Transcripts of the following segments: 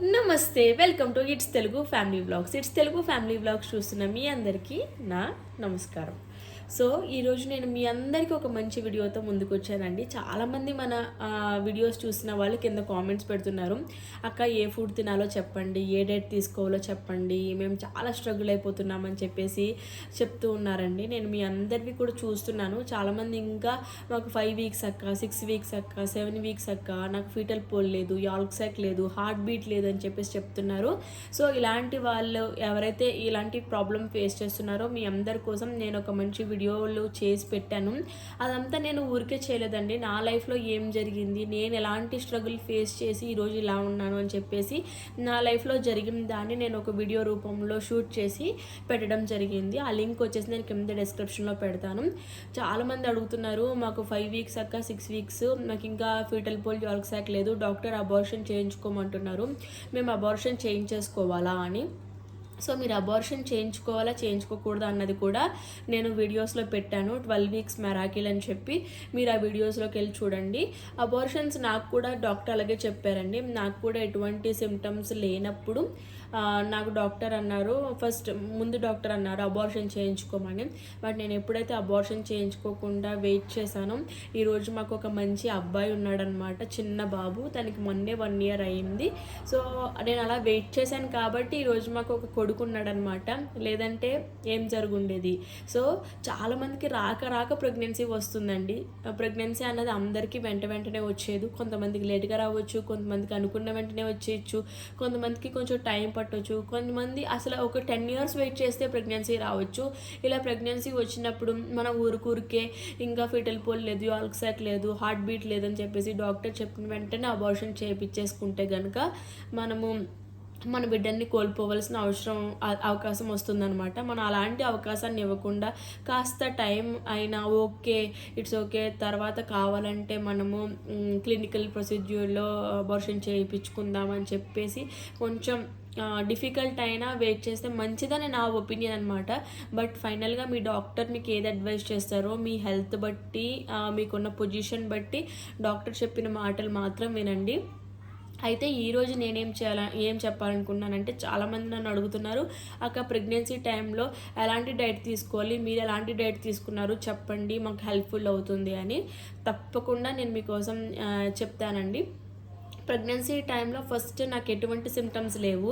నమస్తే welcome to it's Telugu family blogs. It's Telugu family blogs చూస్తున్న మీ అందరికీ నా నమస్కారం. సో ఈరోజు నేను మీ అందరికీ ఒక మంచి వీడియోతో ముందుకు వచ్చానండి చాలామంది మన వీడియోస్ చూసిన వాళ్ళు కింద కామెంట్స్ పెడుతున్నారు. అక్క ఏ ఫుడ్ తినాలో చెప్పండి ఏ డైట్ తీసుకోవాలో చెప్పండి మేము చాలా స్ట్రగుల్ అయిపోతున్నామని చెప్పేసి చెప్తూ ఉన్నారండి. నేను మీ అందరివి కూడా చూస్తున్నాను. చాలామంది ఇంకా మాకు ఫైవ్ వీక్స్ అక్క సిక్స్ వీక్స్ అక్క సెవెన్ వీక్స్ అక్క నాకు ఫీటల్ పోల్ లేదు యాల్క్ సాక్ లేదు హార్ట్ బీట్ లేదు అని చెప్పేసి చెప్తున్నారు. సో ఇలాంటి వాళ్ళు ఎవరైతే ఇలాంటి ప్రాబ్లం ఫేస్ చేస్తున్నారో మీ అందరి కోసం నేను ఒక మంచి వీడియోలు చేసి పెట్టాను. అదంతా నేను ఊరికే చేయలేదండి. నా లైఫ్లో ఏం జరిగింది నేను ఎలాంటి స్ట్రగుల్ ఫేస్ చేసి ఈరోజు ఇలా ఉన్నాను అని చెప్పేసి నా లైఫ్లో జరిగిన దాన్ని నేను ఒక వీడియో రూపంలో షూట్ చేసి పెట్టడం జరిగింది. ఆ లింక్ వచ్చేసి నేను కింద డిస్క్రిప్షన్లో పెడతాను. చాలామంది అడుగుతున్నారు మాకు ఫైవ్ వీక్స్ అక్క సిక్స్ వీక్స్ నాకు ఇంకా ఫీటల్ పోల్ జాల్క్ సాక్ లేదు డాక్టర్ అబార్షన్ చేయించుకోమంటున్నారు. మేము అబార్షన్ చేయించేసుకోవాలా అని. సో మీరు అబార్షన్ చేయించుకోవాలా చేయించుకోకూడదా అన్నది కూడా నేను వీడియోస్లో పెట్టాను. ట్వెల్వ్ వీక్స్ మెరాకిల్ అని చెప్పి మీరు ఆ వీడియోస్లోకి వెళ్ళి చూడండి. అబార్షన్స్ నాకు కూడా డాక్టర్ అలాగే చెప్పారండి. నాకు కూడా ఎటువంటి సిమ్టమ్స్ లేనప్పుడు నాకు డాక్టర్ అన్నారు. ఫస్ట్ ముందు డాక్టర్ అన్నారు అబార్షన్ చేయించుకోమని. బట్ నేను ఎప్పుడైతే అబార్షన్ చేయించుకోకుండా వెయిట్ చేశానో ఈరోజు మాకు ఒక మంచి అబ్బాయి ఉన్నాడనమాట చిన్న బాబు. తనకి మొన్నే వన్ ఇయర్ అయింది. సో నేను అలా వెయిట్ చేశాను కాబట్టి ఈరోజు మాకు ఒక కొడుకు ఉన్నాడనమాట. లేదంటే ఏం జరుగుండేది? సో చాలామందికి రాక రాక ప్రెగ్నెన్సీ వస్తుందండి. ప్రెగ్నెన్సీ అన్నది అందరికీ వెంట వెంటనే వచ్చేది. కొంతమందికి లేట్గా రావచ్చు కొంతమందికి అనుకున్న వెంటనే వచ్చేయచ్చు. కొంతమందికి కొంచెం టైం పట్టవచ్చు కొంతమంది అసలు ఒక టెన్ ఇయర్స్ వెయిట్ చేస్తే ప్రెగ్నెన్సీ రావచ్చు. ఇలా ప్రెగ్నెన్సీ వచ్చినప్పుడు మన ఊరికూరికే ఇంకా ఫిటల్ పోల్ లేదు ఆల్క్సాక్ లేదు హార్ట్ బీట్ లేదని చెప్పేసి డాక్టర్ చెప్పిన వెంటనే అబార్షన్ చేయించేసుకుంటే కనుక మనము మన బిడ్డని కోల్పోవలసిన అవసరం అవకాశం వస్తుందన్నమాట. మనం అలాంటి అవకాశాన్ని ఇవ్వకుండా కాస్త టైం అయినా ఓకే ఇట్స్ ఓకే. తర్వాత కావాలంటే మనము క్లినికల్ ప్రొసీడ్యూర్లో అబార్షన్ చేయించుకుందాం అని చెప్పేసి కొంచెం డిఫికల్ట్ అయినా వెయిట్ చేస్తే మంచిదని నా ఒపీనియన్ అనమాట బట్ ఫైనల్గా మీ డాక్టర్ మీకు ఏది అడ్వైస్ చేస్తారో మీ హెల్త్ బట్టి మీకున్న పొజిషన్ బట్టి డాక్టర్ చెప్పిన మాటలు మాత్రం వినండి. అయితే ఈరోజు నేనేం చేయాల ఏం చెప్పాలనుకున్నానంటే చాలామంది నన్ను అడుగుతున్నారు అక్క ప్రెగ్నెన్సీ టైంలో ఎలాంటి డైట్ తీసుకోవాలి? మీరు ఎలాంటి డైట్ తీసుకున్నారు? చెప్పండి మాకు హెల్ప్ఫుల్ అవుతుంది అని. తప్పకుండా నేను మీకోసం చెప్తానండి. ప్రెగ్నెన్సీ టైంలో ఫస్ట్ నాకు ఎటువంటి సిమ్టమ్స్ లేవు.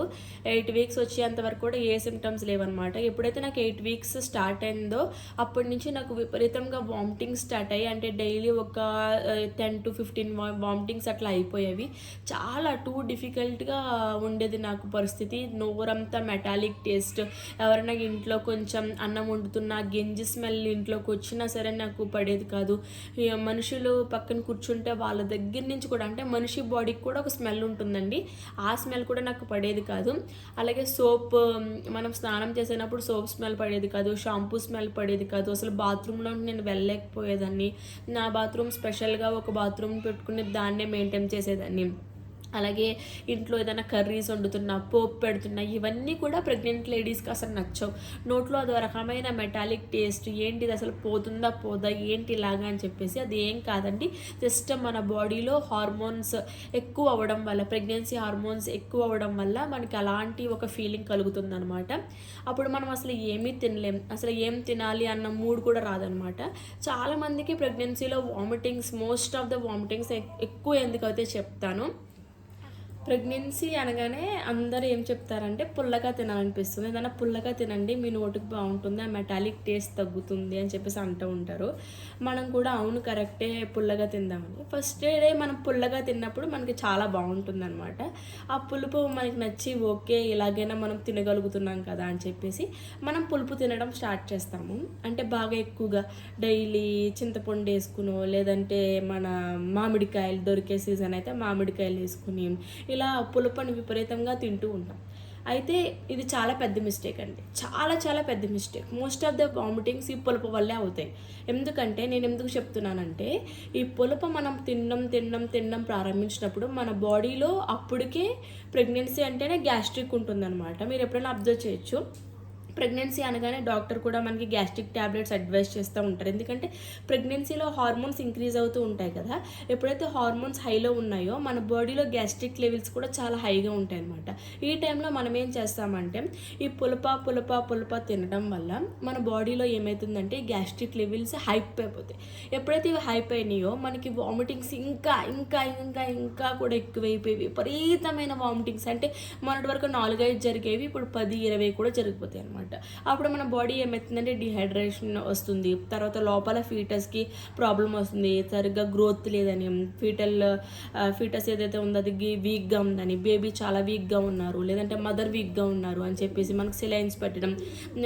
ఎయిట్ వీక్స్ వచ్చేంత వరకు కూడా ఏ సిమ్టమ్స్ లేవన్నమాట. ఎప్పుడైతే నాకు ఎయిట్ వీక్స్ స్టార్ట్ అయిందో అప్పటి నుంచి నాకు విపరీతంగా వామిటింగ్స్ స్టార్ట్ అయ్యి అంటే డైలీ ఒక టెన్ టు ఫిఫ్టీన్ వామిటింగ్స్ అట్లా అయిపోయేవి. చాలా టూ డిఫికల్ట్గా ఉండేది నాకు పరిస్థితి. నోరంతా మెటాలిక్ టేస్ట్ ఎవరైనా ఇంట్లో కొంచెం అన్నం వండుతున్నా గెంజి స్మెల్ ఇంట్లోకి వచ్చినా సరే నాకు పడేది కాదు. మనుషులు పక్కన కూర్చుంటే వాళ్ళ దగ్గర నుంచి కూడా అంటే మనిషి బాడీకి కూడా ఒక స్మెల్ ఉంటుందండి. ఆ స్మెల్ కూడా నాకు పడేది కాదు. అలాగే సోప్ మనం స్నానం చేసేటప్పుడు సోప్ స్మెల్ పడేది కాదు షాంపూ స్మెల్ పడేది కాదు. అసలు బాత్రూంలో నేను వెళ్ళలేకపోయేదాన్ని. నా బాత్రూమ్ స్పెషల్గా ఒక బాత్రూమ్ పెట్టుకుని దాన్నే మెయింటైన్ చేసేదాన్ని. అలాగే ఇంట్లో ఏదైనా కర్రీస్ వండుతున్నా పోపు పెడుతున్నా ఇవన్నీ కూడా ప్రెగ్నెంట్ లేడీస్కి అసలు నచ్చవు. నోట్లో అదో రకమైన మెటాలిక్ టేస్ట్ ఏంటిది అసలు పోతుందా పోదా ఏంటి ఇలాగా అని చెప్పేసి అది ఏం కాదండి. జస్ట్ మన బాడీలో హార్మోన్స్ ఎక్కువ అవ్వడం వల్ల ప్రెగ్నెన్సీ హార్మోన్స్ ఎక్కువ అవ్వడం వల్ల మనకి అలాంటి ఒక ఫీలింగ్ కలుగుతుంది అనమాట అప్పుడు మనం అసలు ఏమీ తినలేం. అసలు ఏం తినాలి అన్న మూడ్ కూడా రాదనమాట చాలామందికి ప్రెగ్నెన్సీలో vomitings most of the vomitings ఎక్కువ ఎందుకైతే చెప్తాను ప్రెగ్నెన్సీ అనగానే అందరూ ఏం చెప్తారంటే పుల్లగా తినాలనిపిస్తుంది. ఏదైనా పుల్లగా తినండి మీ నోటికి బాగుంటుంది ఆ మెటాలిక్ టేస్ట్ తగ్గుతుంది అని చెప్పేసి అంటూ ఉంటారు. మనం కూడా అవును కరెక్టే పుల్లగా తిందామని. ఫస్ట్ డే మనం పుల్లగా తిన్నప్పుడు మనకి చాలా బాగుంటుంది అనమాట ఆ పులుపు మనకి నచ్చి ఓకే ఇలాగైనా మనం తినగలుగుతున్నాం కదా అని చెప్పేసి మనం పులుపు తినడం స్టార్ట్ చేస్తాము. అంటే బాగా ఎక్కువగా డైలీ చింతపండు వేసుకునో లేదంటే మన మామిడికాయలు దొరికే సీజన్ అయితే మామిడికాయలు వేసుకుని ఇలా పులుపుని విపరీతంగా తింటూ ఉంటాం. అయితే ఇది చాలా పెద్ద మిస్టేక్ అండి. చాలా చాలా పెద్ద mistake most of the vomitings ఈ పులుపు వల్లే అవుతాయి. ఎందుకంటే నేను ఎందుకు చెప్తున్నానంటే ఈ పులుపు మనం తినడం తినడం తినడం ప్రారంభించినప్పుడు మన బాడీలో అప్పటికే ప్రెగ్నెన్సీ అంటేనే గ్యాస్ట్రిక్ ఉంటుందన్నమాట. మీరు ఎప్పుడైనా అబ్జర్వ్ చేయొచ్చు. ప్రెగ్నెన్సీ అనగానే డాక్టర్ కూడా మనకి గ్యాస్ట్రిక్ ట్యాబ్లెట్స్ అడ్వైస్ చేస్తూ ఉంటారు. ఎందుకంటే ప్రెగ్నెన్సీలో హార్మోన్స్ ఇంక్రీజ్ అవుతూ ఉంటాయి కదా. ఎప్పుడైతే హార్మోన్స్ హైలో ఉన్నాయో మన బాడీలో గ్యాస్ట్రిక్ లెవెల్స్ కూడా చాలా హైగా ఉంటాయి అనమాట ఈ టైంలో మనం ఏం చేస్తామంటే ఈ పులప పులప పులప తినడం వల్ల మన బాడీలో ఏమవుతుందంటే గ్యాస్ట్రిక్ లెవెల్స్ హైప్ అయిపోతాయి. ఎప్పుడైతే ఇవి హైప్ అయినాయో మనకి వామిటింగ్స్ ఇంకా ఇంకా ఇంకా ఇంకా కూడా ఎక్కువైపోయి విపరీతమైన వామిటింగ్స్ అంటే మొన్నటి వరకు నాలుగైదు జరిగేవి ఇప్పుడు పది ఇరవై కూడా జరిగిపోతాయి అనమాట అప్పుడు మన బాడీ ఏమవుతుందంటే డిహైడ్రేషన్ వస్తుంది. తర్వాత లోపల ఫీటస్కి ప్రాబ్లం వస్తుంది. సరిగ్గా గ్రోత్ లేదని ఫీటల్ ఫీటస్ ఏదైతే ఉందో అది వీక్గా ఉందని బేబీ చాలా వీక్గా ఉన్నారు. లేదంటే మదర్ వీక్గా ఉన్నారు అని చెప్పేసి మనకు సిలైన్స్ పెట్టడం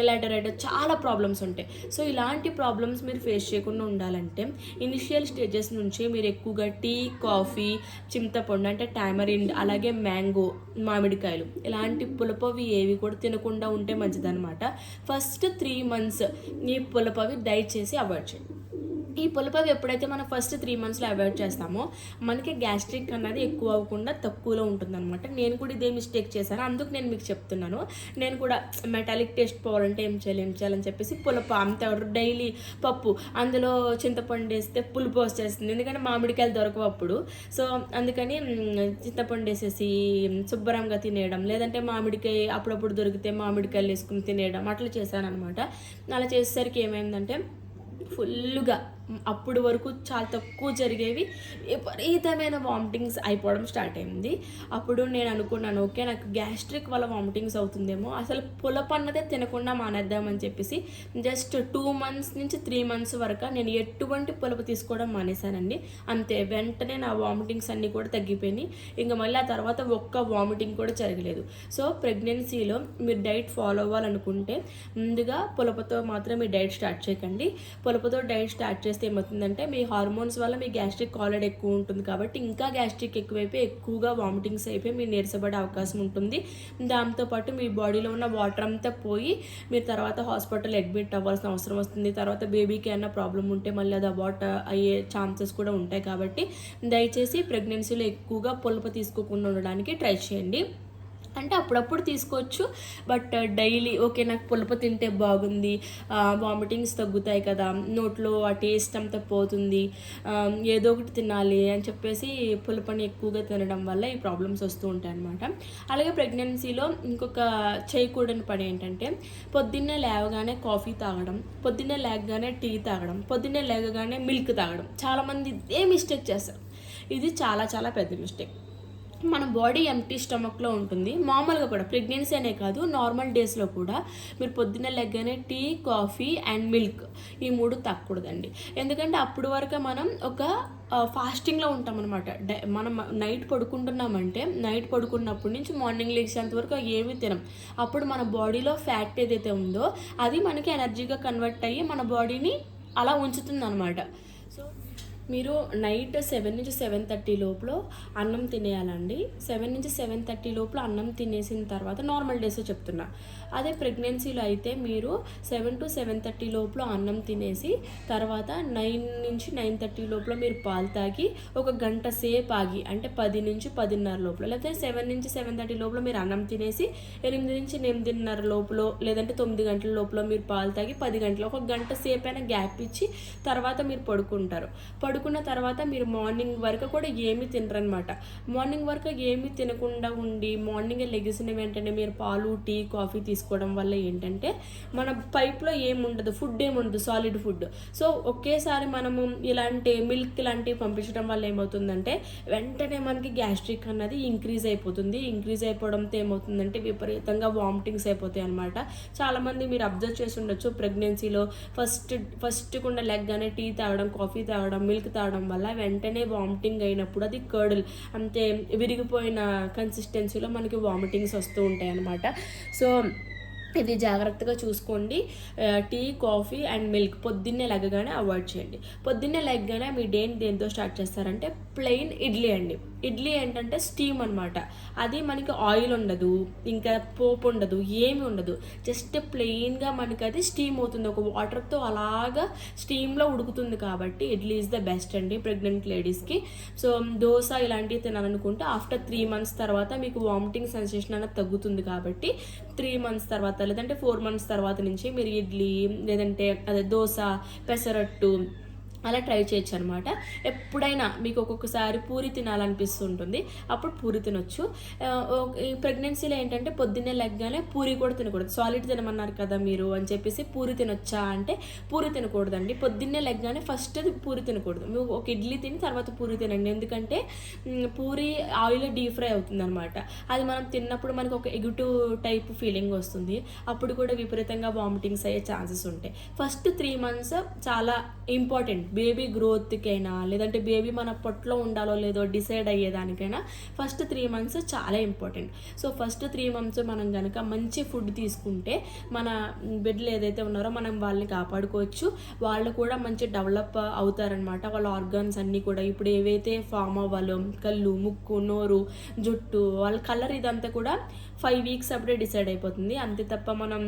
లెటర్ అయితే చాలా ప్రాబ్లమ్స్ ఉంటాయి. సో ఇలాంటి ప్రాబ్లమ్స్ మీరు ఫేస్ చేయకుండా ఉండాలంటే ఇనిషియల్ స్టేజెస్ నుంచి మీరు ఎక్కువగా టీ కాఫీ చింతపండు అంటే టైమరిండ్ అలాగే మ్యాంగో మామిడికాయలు ఇలాంటి పులపవి ఏవి కూడా తినకుండా ఉంటే మంచిదన్నమాట. ఫస్ట్ త్రీ మంత్స్ ఈ పులపవి దయచేసి అవాయిడ్ చేయండి. ఈ పులపవి ఎప్పుడైతే మనం ఫస్ట్ త్రీ మంత్స్లో అవాయిడ్ చేస్తామో మనకి గ్యాస్ట్రిక్ అన్నది ఎక్కువ అవ్వకుండా తక్కువలో ఉంటుందన్నమాట. నేను కూడా ఇదే మిస్టేక్ చేశాను. అందుకు నేను మీకు చెప్తున్నాను. నేను కూడా మెటాలిక్ టేస్ట్ పోవాలంటే ఏం చేయాలి ఏం చేయాలని చెప్పేసి పులప అంత డైలీ పప్పు అందులో చింతపండు వేస్తే పులుపు వచ్చేస్తుంది. ఎందుకంటే మామిడికాయలు దొరకవు అప్పుడు. సో అందుకని చింతపండు వేసేసి శుభ్రంగా తినేయడం లేదంటే మామిడికాయ అప్పుడప్పుడు దొరికితే మామిడికాయలు వేసుకుని తినేయడం అట్లా చేశాను అనమాట అలా చేసేసరికి ఏమైందంటే ఫుల్గా అప్పుడు వరకు చాలా తక్కువ జరిగేవి. విపరీతమైన వామిటింగ్స్ అయిపోవడం స్టార్ట్ అయింది. అప్పుడు నేను అనుకున్నాను ఓకే నాకు గ్యాస్ట్రిక్ వల్ల వామిటింగ్స్ అవుతుందేమో. అసలు పులప అన్నదే తినకుండా మానేద్దామని చెప్పేసి జస్ట్ టూ మంత్స్ నుంచి త్రీ మంత్స్ వరకు నేను ఎటువంటి పులప తీసుకోవడం మానేశానండి. అంతే వెంటనే నా వామిటింగ్స్ అన్నీ కూడా తగ్గిపోయినాయి. ఇంకా మళ్ళీ ఆ తర్వాత ఒక్క వామిటింగ్ కూడా జరగలేదు. సో ప్రెగ్నెన్సీలో మీరు డైట్ ఫాలో అవ్వాలనుకుంటే ముందుగా పులపతో మాత్రం మీ డైట్ స్టార్ట్ చేయకండి. పులపతో డైట్ స్టార్ట్ చేస్తే ఏమవుతుందంటే మీ హార్మోన్స్ వల్ల మీ గ్యాస్ట్రిక్ కాలడ్ ఎక్కువ ఉంటుంది కాబట్టి ఇంకా గ్యాస్ట్రిక్ ఎక్కువైపోయి ఎక్కువగా వామిటింగ్స్ అయిపోయి మీరు నీరసపడే అవకాశం ఉంటుంది. దాంతోపాటు మీ బాడీలో ఉన్న వాటర్ అంతా పోయి మీరు తర్వాత హాస్పిటల్ అడ్మిట్ అవ్వాల్సిన అవసరం వస్తుంది. తర్వాత బేబీకి ఏమైనా ప్రాబ్లం ఉంటే మళ్ళీ అది అబార్ట్ అయ్యే ఛాన్సెస్ కూడా ఉంటాయి కాబట్టి దయచేసి ప్రెగ్నెన్సీలో ఎక్కువగా పులప తీసుకోకుండా ఉండడానికి ట్రై చేయండి. అంటే అప్పుడప్పుడు తీసుకోవచ్చు బట్ uh, డైలీ ఓకే నాకు పులప తింటే బాగుంది వామిటింగ్స్ తగ్గుతాయి కదా నోట్లో ఆ టేస్ట్ అంతా పోతుంది ఏదో ఒకటి తినాలి అని చెప్పేసి పులపని ఎక్కువగా తినడం వల్ల ఈ ప్రాబ్లమ్స్ వస్తూ ఉంటాయి అనమాట అలాగే ప్రెగ్నెన్సీలో ఇంకొక చేయకూడని పని ఏంటంటే పొద్దున్నే లేవగానే కాఫీ తాగడం పొద్దున్నే లేవగానే టీ తాగడం పొద్దున్నే లేవగానే మిల్క్ తాగడం. చాలామంది ఇదే మిస్టేక్ చేస్తారు. ఇది చాలా చాలా పెద్ద మిస్టేక్. మన బాడీ ఎంటీ స్టమక్లో ఉంటుంది. మామూలుగా కూడా ప్రెగ్నెన్సీ అనే కాదు నార్మల్ డేస్లో కూడా మీరు పొద్దున్న లెగ్గానే టీ కాఫీ అండ్ మిల్క్ ఈ మూడు తాగకూడదండి ఎందుకంటే అప్పుడు వరకు మనం ఒక ఫాస్టింగ్లో ఉంటాం అనమాట మనం నైట్ పడుకుంటున్నామంటే నైట్ పడుకున్నప్పటి నుంచి మార్నింగ్ లేచేంత వరకు ఏమీ తినం. అప్పుడు మన బాడీలో ఫ్యాట్ ఏదైతే ఉందో అది మనకి ఎనర్జీగా కన్వర్ట్ అయ్యి మన బాడీని అలా ఉంచుతుంది అనమాట మీరు నైట్ సెవెన్ నుంచి సెవెన్ థర్టీ లోపల అన్నం తినేయాలండి. సెవెన్ నుంచి సెవెన్ థర్టీ లోపల అన్నం తినేసిన తర్వాత నార్మల్ డేస్ చెప్తున్నా. అదే ప్రెగ్నెన్సీలో అయితే మీరు సెవెన్ టు సెవెన్ థర్టీ లోపల అన్నం తినేసి తర్వాత నైన్ నుంచి నైన్ థర్టీ లోపల మీరు పాలు తాగి ఒక గంట సేపు ఆగి అంటే పది నుంచి పదిన్నర లోపల లేకపోతే సెవెన్ నుంచి సెవెన్ థర్టీ లోపల మీరు అన్నం తినేసి ఎనిమిది నుంచి ఎనిమిదిన్నర లోపల లేదంటే తొమ్మిది గంటల లోపల మీరు పాలు తాగి పది గంటలు ఒక గంట సేపు అయినా గ్యాప్ ఇచ్చి తర్వాత మీరు పడుకుంటారు. పడుకున్న తర్వాత మీరు మార్నింగ్ వరకు కూడా ఏమీ తినరనమాట మార్నింగ్ వరకు ఏమీ తినకుండా ఉండి మార్నింగ్ లెగిసిన వెంటనే మీరు పాలు టీ కాఫీ తీసుకోవడం వల్ల ఏంటంటే మన పైప్లో ఏముండదు ఫుడ్ ఏముండదు సాలిడ్ ఫుడ్ సో ఒకేసారి మనము ఇలాంటి మిల్క్ ఇలాంటివి పంపించడం వల్ల ఏమవుతుందంటే వెంటనే మనకి గ్యాస్ట్రిక్ అన్నది ఇంక్రీజ్ అయిపోతుంది. ఇంక్రీజ్ అయిపోవడంతో ఏమవుతుందంటే విపరీతంగా వామిటింగ్స్ అయిపోతాయి అనమాట చాలామంది మీరు అబ్జర్వ్ చేసి ఉండొచ్చు ప్రెగ్నెన్సీలో ఫస్ట్ ఫస్ట్ కుండా లెగ్గానే టీ తాగడం కాఫీ తాగడం మిల్క్ తాగడం వల్ల వెంటనే వామిటింగ్ అయినప్పుడు అది కర్డుల్ అంతే విరిగిపోయిన కన్సిస్టెన్సీలో మనకి వామిటింగ్స్ వస్తూ ఉంటాయి అనమాట సో ఇది జాగ్రత్తగా చూసుకోండి. టీ కాఫీ అండ్ మిల్క్ పొద్దున్నే లెగ్గగానే అవాయిడ్ చేయండి. పొద్దున్నే లెగ్గగానే మీ డేని దేంతో స్టార్ట్ చేస్తారంటే ప్లెయిన్ ఇడ్లీ అండి. ఇడ్లీ ఏంటంటే స్టీమ్ అనమాట అది మనకి ఆయిల్ ఉండదు ఇంకా పోపు ఉండదు ఏమి ఉండదు. జస్ట్ ప్లెయిన్గా మనకి అది స్టీమ్ అవుతుంది. ఒక వాటర్తో అలాగా స్టీమ్లో ఉడుకుతుంది కాబట్టి ఇడ్లీ ఈజ్ ద బెస్ట్ అండి ప్రెగ్నెంట్ లేడీస్కి సో దోశ ఇలాంటివి తినాలనుకుంటే ఆఫ్టర్ త్రీ మంత్స్ తర్వాత మీకు వామిటింగ్ సెన్సేషన్ అనేది తగ్గుతుంది కాబట్టి త్రీ మంత్స్ తర్వాత లేదంటే ఫోర్ మంత్స్ తర్వాత నుంచి మీరు ఇడ్లీ లేదంటే అదే దోశ పెసరట్టు అలా ట్రై చేయొచ్చు అనమాట ఎప్పుడైనా మీకు ఒక్కొక్కసారి పూరి తినాలనిపిస్తుంటుంది. అప్పుడు పూరి తినొచ్చు. ఓ- ఈ ప్రెగ్నెన్సీలో ఏంటంటే పొద్దున్నే లెగ్గానే పూరి కూడా తినకూడదు. సాలిడ్ తినమన్నారు కదా మీరు అని చెప్పేసి పూరి తినొచ్చా అంటే పూరి తినకూడదండి. పొద్దున్నే లెగ్గానే ఫస్ట్ పూరి తినకూడదు. మీరు ఒక ఇడ్లీ తిని తర్వాత పూరి తినండి. ఎందుకంటే పూరి ఆయిల్ డీప్ ఫ్రై అవుతుంది అనమాట అది మనం తిన్నప్పుడు మనకు ఒక ఎగుటు టైప్ ఫీలింగ్ వస్తుంది. అప్పుడు కూడా విపరీతంగా వామిటింగ్స్ అయ్యే ఛాన్సెస్ ఉంటాయి. ఫస్ట్ త్రీ మంత్స్ చాలా ఇంపార్టెంట్. బేబీ గ్రోత్కైనా లేదంటే బేబీ మన పొట్టలో ఉండాలో లేదో డిసైడ్ అయ్యేదానికైనా ఫస్ట్ త్రీ మంత్స్ చాలా important. So first three months మనం కనుక మంచి ఫుడ్ తీసుకుంటే మన బిడ్డలు ఏదైతే ఉన్నారో మనం వాళ్ళని కాపాడుకోవచ్చు. వాళ్ళు కూడా మంచి డెవలప్ అవుతారనమాట వాళ్ళ ఆర్గాన్స్ అన్నీ కూడా ఇప్పుడు ఏవైతే ఫామ్ అవ్వాలో కళ్ళు ముక్కు నోరు జుట్టు వాళ్ళ కలర్ ఇదంతా కూడా ఫైవ్ వీక్స్ అప్పుడే డిసైడ్ అయిపోతుంది. అంతే తప్ప మనం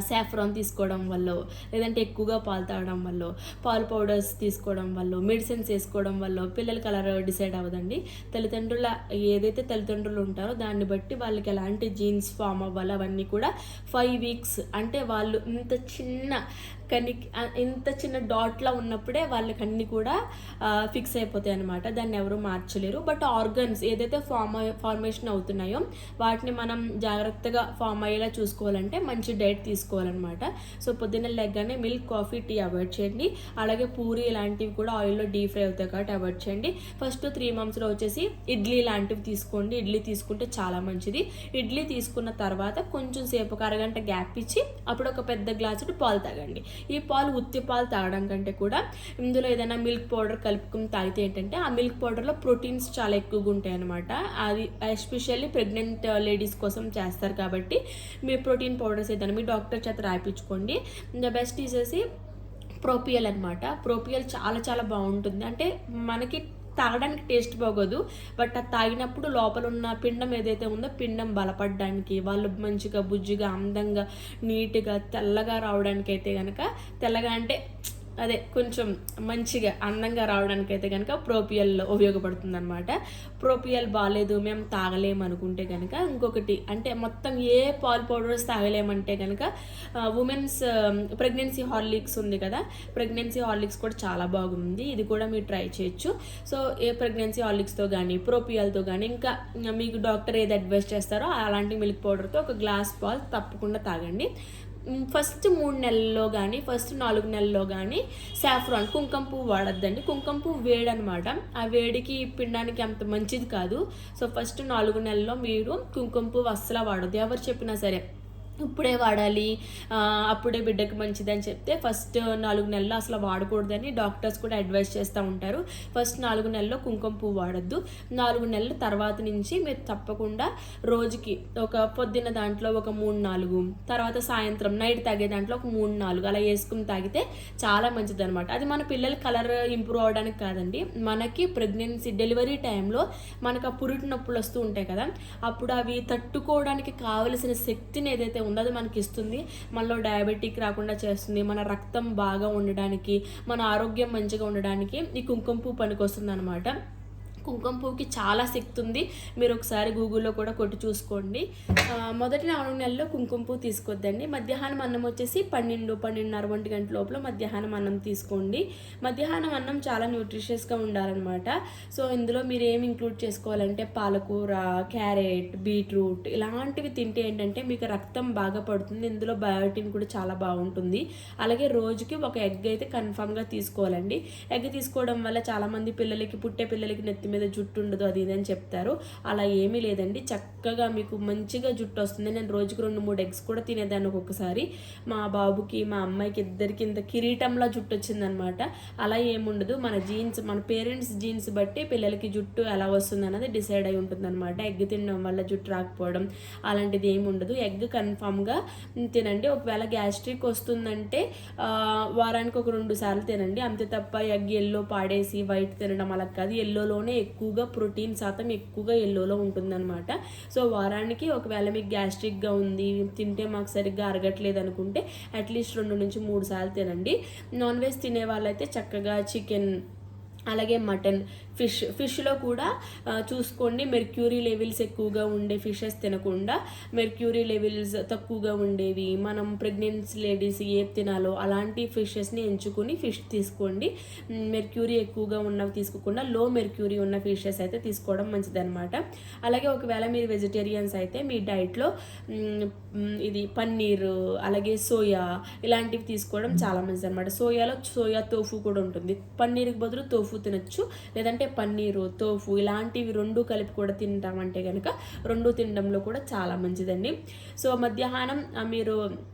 సాఫ్రాన్ తీసుకోవడం వల్ల లేదంటే ఎక్కువగా పాలు తాగడం వల్ల పాలు పౌడర్స్ తీసుకోవడం వల్ల మెడిసిన్స్ వేసుకోవడం వల్ల పిల్లల కలర్ డిసైడ్ అవ్వదండి. తల్లిదండ్రుల ఏదైతే తల్లిదండ్రులు ఉంటారో దాన్ని బట్టి వాళ్ళకి ఎలాంటి జీన్స్ ఫామ్ అవ్వాలి అవన్నీ కూడా ఫైవ్ వీక్స్ అంటే వాళ్ళు ఇంత చిన్న కని ఇంత చిన్న డాట్లా ఉన్నప్పుడే వాళ్ళకి అన్ని కూడా ఫిక్స్ అయిపోతాయి అనమాట దాన్ని ఎవరు మార్చలేరు. బట్ ఆర్గన్స్ ఏదైతే ఫామ్ ఫార్మేషన్ అవుతున్నాయో వాటిని మనం జాగ్రత్తగా ఫామ్ అయ్యేలా చూసుకోవాలంటే మంచి డైట్ తీసుకోవాలన్నమాట. సో పొద్దున్న లెగ్గానే మిల్క్ కాఫీ టీ అవాయిడ్ చేయండి. అలాగే పూరి ఇలాంటివి కూడా ఆయిల్లో డీప్ ఫ్రై అవుతాయి కాబట్టి అవాయిడ్ చేయండి. ఫస్ట్ త్రీ మంత్స్లో వచ్చేసి ఇడ్లీ లాంటివి తీసుకోండి. ఇడ్లీ తీసుకుంటే చాలా మంచిది. ఇడ్లీ తీసుకున్న తర్వాత కొంచెం సేపు ఒక అరగంట గ్యాప్ ఇచ్చి అప్పుడు ఒక పెద్ద గ్లాసుడు పాలు తాగండి. ఈ పాలు ఉత్తి పాలు తాగడం కంటే కూడా ఇందులో ఏదైనా మిల్క్ పౌడర్ కలుపుకుని తాగితే ఏంటంటే ఆ మిల్క్ పౌడర్లో ప్రోటీన్స్ చాలా ఎక్కువగా ఉంటాయి అనమాట అది ఎస్పెషల్లీ ప్రెగ్నెంట్ లేడీస్ కోసం చేస్తారు కాబట్టి మీ ప్రోటీన్ పౌడర్స్ ఏదైనా మీ డాక్టర్ చేత రాయించుకోండి. ద బెస్ట్ తీసేసి ప్రోపియల్ అనమాట ప్రోపియల్ చాలా చాలా బాగుంటుంది. అంటే మనకి తాగడానికి టేస్ట్ బాగోదు బట్ అది తాగినప్పుడు లోపల ఉన్న పిండం ఏదైతే ఉందో పిండం బలపడడానికి వాళ్ళు మంచిగా బుజ్జిగా అందంగా నీట్గా తెల్లగా రావడానికి అయితే కనుక తెల్లగా అంటే అదే కొంచెం మంచిగా అందంగా రావడానికి అయితే కనుక ప్రోపియల్ ఉపయోగపడుతుంది అనమాట ప్రోపియల్ బాగాలేదు మేము తాగలేము అనుకుంటే కనుక ఇంకొకటి అంటే మొత్తం ఏ పాల్ పౌడర్స్ తాగలేమంటే కనుక ఉమెన్స్ ప్రెగ్నెన్సీ హార్లిక్స్ ఉంది కదా ప్రెగ్నెన్సీ హార్లిక్స్ కూడా చాలా బాగుంది. ఇది కూడా మీరు ట్రై చేయొచ్చు. సో ఏ ప్రెగ్నెన్సీ హార్లిక్స్తో కానీ ప్రోపియల్తో కానీ ఇంకా మీకు డాక్టర్ ఏది అడ్వైస్ చేస్తారో అలాంటి మిల్క్ పౌడర్తో ఒక గ్లాస్ పాలు తప్పకుండా తాగండి. ఫస్ట్ మూడు నెలల్లో కానీ ఫస్ట్ నాలుగు నెలల్లో కానీ సాఫ్రాన్ కుంకుమ పువ్వు వాడద్దండి. కుంకుమ పువ్వు వేడి అనమాట ఆ వేడికి పిండానికి అంత మంచిది కాదు. సో ఫస్ట్ నాలుగు నెలల్లో మీరు కుంకుమ పువ్వు అస్సలు వాడద్దు. ఎవరు చెప్పినా సరే. ఇప్పుడే వాడాలి అప్పుడే బిడ్డకు మంచిదని చెప్తే ఫస్ట్ నాలుగు నెలలు అసలు వాడకూడదని డాక్టర్స్ కూడా అడ్వైస్ చేస్తూ ఉంటారు. ఫస్ట్ నాలుగు నెలల్లో కుంకుమ పువ్వు వాడద్దు. నాలుగు నెలల తర్వాత నుంచి మీరు తప్పకుండా రోజుకి ఒక పొద్దున్న దాంట్లో ఒక మూడు నాలుగు తర్వాత సాయంత్రం నైట్ తాగే దాంట్లో ఒక మూడు నాలుగు అలా వేసుకుని తాగితే చాలా మంచిది అనమాట అది మన పిల్లల కలర్ ఇంప్రూవ్ అవడానికి కాదండి. మనకి ప్రెగ్నెన్సీ డెలివరీ టైంలో మనకు ఆ పురిటి నొప్పులు వస్తూ ఉంటాయి కదా అప్పుడు అవి తట్టుకోవడానికి కావలసిన శక్తిని ఏదైతే ఉందో అది మనకి ఇస్తుంది మనలో డయాబెటిక్ రాకుండా చేస్తుంది. మన రక్తం బాగా ఉండడానికి మన ఆరోగ్యం మంచిగా ఉండడానికి ఈ కుంకుమ పువ్వు పనికొస్తుంది అనమాట కుంకుమ పువ్వుకి చాలా శక్తి ఉంది. మీరు ఒకసారి గూగుల్లో కూడా కొట్టి చూసుకోండి. మొదటి నాలుగు నెలల్లో కుంకుమ పువ్వు తీసుకోవద్దండి మధ్యాహ్నం అన్నం వచ్చేసి పన్నెండు పన్నెండున్నర ఒంటి గంట లోపల మధ్యాహ్నం అన్నం తీసుకోండి. మధ్యాహ్నం అన్నం చాలా న్యూట్రిషియస్గా ఉండాలన్నమాట. సో ఇందులో మీరు ఏమి ఇంక్లూడ్ చేసుకోవాలంటే పాలకూర క్యారెట్ బీట్రూట్ ఇలాంటివి తింటే ఏంటంటే మీకు రక్తం బాగా పడుతుంది. ఇందులో బయోటిన్ కూడా చాలా బాగుంటుంది. అలాగే రోజుకి ఒక ఎగ్ అయితే కన్ఫామ్గా తీసుకోవాలండి. ఎగ్ తీసుకోవడం వల్ల చాలామంది పిల్లలకి పుట్టే పిల్లలకి నెత్తి మీద జుట్టు ఉండదు అది ఇది అని చెప్తారు. అలా ఏమీ లేదండి. చక్కగా మీకు మంచిగా జుట్టు వస్తుంది. నేను రోజుకి రెండు మూడు ఎగ్స్ కూడా తినేదాన్ని ఒక్కొక్కసారి. మా బాబుకి మా అమ్మాయికి ఇద్దరికి ఇంత కిరీటంలా జుట్టు వచ్చిందనమాట. అలా ఏముండదు మన జీన్స్ మన పేరెంట్స్ జీన్స్ బట్టి పిల్లలకి జుట్టు ఎలా వస్తుంది అన్నది డిసైడ్ అయి ఉంటుంది అనమాట ఎగ్ తినడం వల్ల జుట్టు రాకపోవడం అలాంటిది ఏమి ఉండదు. ఎగ్ కన్ఫామ్గా తినండి. ఒకవేళ గ్యాస్ట్రిక్ వస్తుందంటే వారానికి ఒక రెండు సార్లు తినండి. అంతే తప్ప ఎగ్ ఎల్లో పాడేసి వైట్ తినడం అలా కాదు. ఎల్లోలోనే ఎక్కువగా ప్రోటీన్ శాతం ఎక్కువగా ఎల్లోలో ఉంటుందన్నమాట. సో వారానికి ఒకవేళ మీకు గ్యాస్ట్రిక్గా ఉంది తింటే మాకు సరిగ్గా అరగట్లేదు అనుకుంటే అట్లీస్ట్ రెండు నుంచి మూడు సార్లు తినండి. నాన్ వెజ్ తినే వాళ్ళైతే చక్కగా చికెన్ అలాగే మటన్ ఫిష్ ఫిష్లో కూడా చూసుకోండి. మెర్క్యూరీ లెవెల్స్ ఎక్కువగా ఉండే ఫిషెస్ తినకుండా మెర్క్యూరీ లెవెల్స్ తక్కువగా ఉండేవి మనం ప్రెగ్నెన్సీ లేడీస్ ఏ తినాలో అలాంటి ఫిషెస్ని ఎంచుకుని ఫిష్ తీసుకోండి. మెర్క్యూరీ ఎక్కువగా ఉన్నవి తీసుకోకుండా లో మెర్క్యూరీ ఉన్న ఫిషెస్ అయితే తీసుకోవడం మంచిదన్నమాట. అలాగే ఒకవేళ మీరు వెజిటేరియన్స్ అయితే మీ డైట్లో ఇది పన్నీర్ అలాగే సోయా ఇలాంటివి తీసుకోవడం చాలా మంచిది అనమాట సోయాలో సోయా తోఫు కూడా ఉంటుంది. పన్నీర్కి బదులు తోఫు తినొచ్చు. లేదంటే పన్నీరు తోఫు ఇలాంటివి రెండు కలిపి కూడా తింటామంటే కనుక రెండు తినడంలో కూడా చాలా మంచిదండి. సో మధ్యాహ్నం మీరు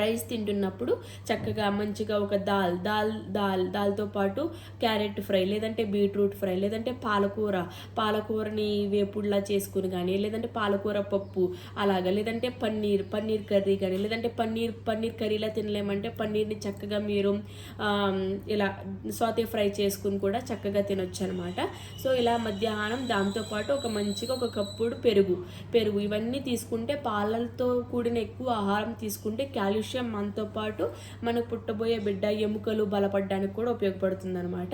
రైస్ తింటున్నప్పుడు చక్కగా మంచిగా ఒక దాల్ దాల్ దాల్ దాల్తో పాటు క్యారెట్ ఫ్రై లేదంటే బీట్రూట్ ఫ్రై లేదంటే పాలకూర పాలకూరని వేపుడులా చేసుకుని కానీ లేదంటే పాలకూర పప్పు అలాగా లేదంటే పన్నీర్ పన్నీర్ కర్రీ కానీ లేదంటే పన్నీర్ పన్నీర్ కర్రీలా తినలేమంటే పన్నీర్ని చక్కగా మీరు ఇలా సోతే ఫ్రై చేసుకుని కూడా చక్కగా తినొచ్చు అనమాట సో ఇలా మధ్యాహ్నం దాంతోపాటు ఒక మంచిగా ఒక కప్పుడు పెరుగు పెరుగు ఇవన్నీ తీసుకుంటే పాలతో కూడిన ఎక్కువ ఆహారం తీసుకుంటే కాలుష్యం మనతో పాటు మనకు పుట్టబోయే బిడ్డ ఎముకలు బలపడడానికి కూడా ఉపయోగపడుతుంది అనమాట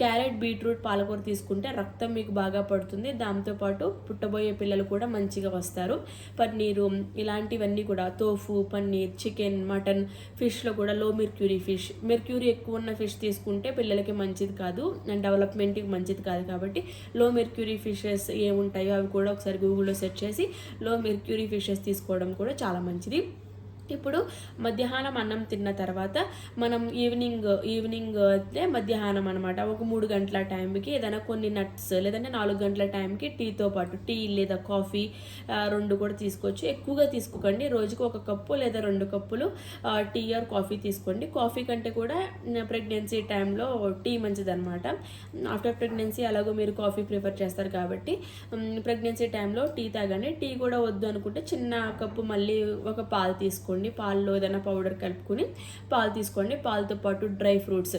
క్యారెట్ బీట్రూట్ పాలకూర తీసుకుంటే రక్తం మీకు బాగా పడుతుంది. దాంతోపాటు పుట్టబోయే పిల్లలు కూడా మంచిగా వస్తారు. పన్నీరు ఇలాంటివన్నీ కూడా తోఫు పన్నీర్ చికెన్ మటన్ ఫిష్లో కూడా లో మెర్క్యూరీ ఫిష్. మెర్క్యూరీ ఎక్కువ ఉన్న ఫిష్ తీసుకుంటే పిల్లలకి మంచిది కాదు. అండ్ డెవలప్మెంట్కి మంచిది కాదు కాబట్టి లో మెర్క్యూరీ ఫిషెస్ ఏముంటాయో అవి కూడా ఒకసారి గూగుల్లో సెర్చ్ చేసి లో మెర్క్యూరీ ఫిషెస్ తీసుకోవడం కూడా చాలా మంచిది. ఇప్పుడు మధ్యాహ్నం అన్నం తిన్న తర్వాత మనం ఈవినింగ్ ఈవినింగ్ అయితే మధ్యాహ్నం అనమాట ఒక మూడు గంటల టైంకి ఏదైనా కొన్ని నట్స్ లేదంటే నాలుగు గంటల టైంకి టీతో పాటు టీ లేదా కాఫీ రెండు కూడా తీసుకోవచ్చు. ఎక్కువగా తీసుకోకండి. రోజుకు ఒక కప్పు లేదా రెండు కప్పులు టీ ఆర్ కాఫీ తీసుకోండి. కాఫీ కంటే కూడా ప్రెగ్నెన్సీ టైంలో టీ మంచిదనమాట ఆఫ్టర్ ప్రెగ్నెన్సీ అలాగో మీరు కాఫీ ప్రిఫర్ చేస్తారు కాబట్టి ప్రెగ్నెన్సీ టైంలో టీ తాగండి. టీ కూడా వద్దు అనుకుంటే చిన్న కప్పు మళ్ళీ ఒక పాలు తీసుకోండి. పాలలో ఏదైనా పౌడర్ కలుపుకొని పాలు తీసుకోండి. పాలతో పాటు డ్రై ఫ్రూట్స్